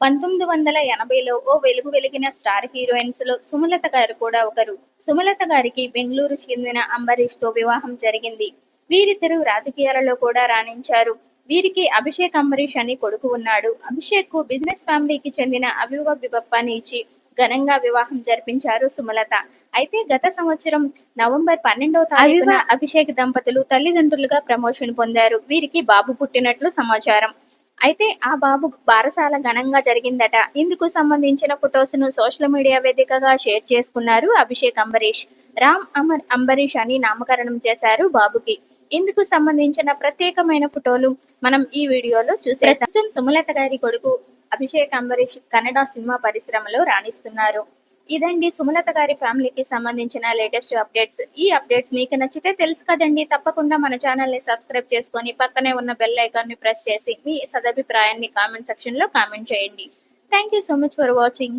పంతొమ్మిది వందల ఎనభైలో ఓ వెలుగు వెలిగిన స్టార్ హీరోయిన్స్లో సుమలత గారు కూడా ఒకరు. సుమలత గారికి బెంగళూరు చెందిన అంబరీష్తో వివాహం జరిగింది. వీరిద్దరూ రాజకీయాలలో కూడా రాణించారు. వీరికి అభిషేక్ అంబరీష్ అని కొడుకు ఉన్నాడు. అభిషేక్కు బిజినెస్ ఫ్యామిలీకి చెందిన అవివ బిబప్పాని ఇచ్చి ఘనంగా వివాహం జరిపించారు సుమలత. అయితే గత సంవత్సరం నవంబర్ పన్నెండవ తారీఖున అభిషేక్ దంపతులు తల్లిదండ్రులుగా ప్రమోషన్ పొందారు. వీరికి బాబు పుట్టినట్లు సమాచారం. అయితే ఆ బాబు బారసాల ఘనంగా జరిగిందట. ఇందుకు సంబంధించిన ఫొటోస్ను సోషల్ మీడియా వేదికగా షేర్ చేసుకున్నారు అభిషేక్ అంబరీష్. రామ్ అమర్ అంబరీష్ అని నామకరణం చేశారు బాబుకి. ఇందుకు సంబంధించిన ప్రత్యేకమైన ఫోటోలు మనం ఈ వీడియోలో చూసే ప్రస్తుతం సుమలత గారి కొడుకు అభిషేక్ అంబరీష్ కన్నడ సినిమా పరిశ్రమలో రాణిస్తున్నారు. ఇదండి సుమలత గారి ఫ్యామిలీకి సంబంధించిన లేటెస్ట్ అప్డేట్స్. ఈ అప్డేట్స్ మీకు నచ్చితే తెలుసు కదండి. తప్పకుండా మన ఛానల్ని సబ్స్క్రైబ్ చేసుకొని పక్కనే ఉన్న బెల్ ఐకాన్ని ప్రెస్ చేసి మీ సదభిప్రాయాన్ని కామెంట్ సెక్షన్లో కామెంట్ చేయండి. Thank you so much for watching.